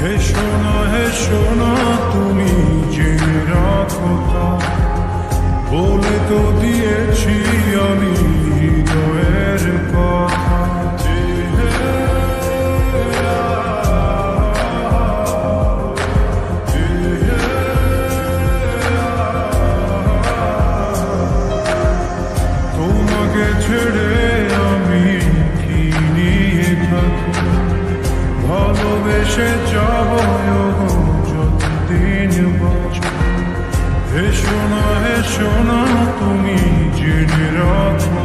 হে শোনা হে শোনা, তুমি জেনে রাখো বলে তো দিয়েছি আমি হৃদয়ের কথা। তোমাকে ছেড়ে আমি কি নিয়ে থাকি ভালোবেসে যাব যতদিন হে শোনা হে শোনা তুমি জেনে রাখো।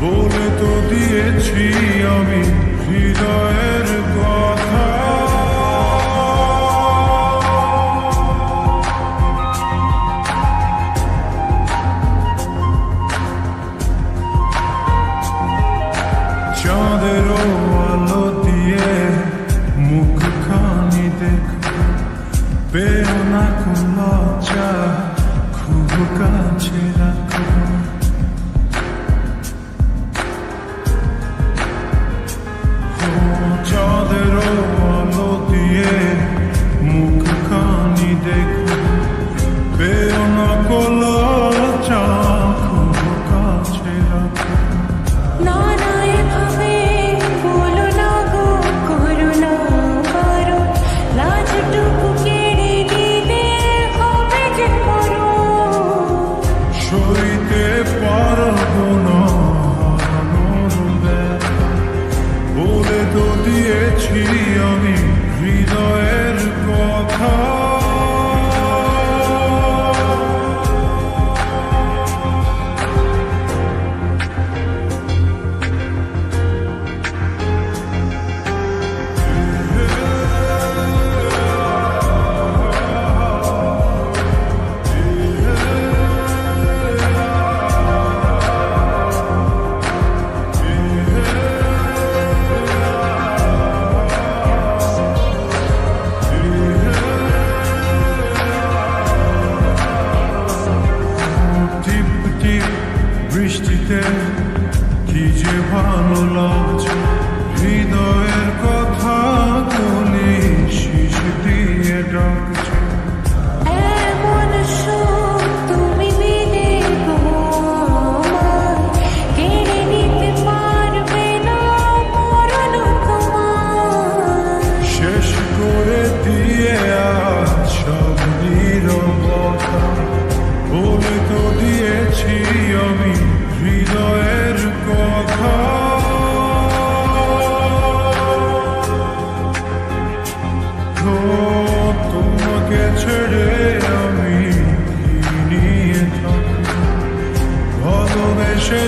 বলে তো দিয়েছি আমি হৃদয়ের কথা চাঁদের পেও না কোন লজ্জা খুব কাছে রাখো। ও চাঁদের আলো দিয়ে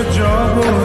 যাব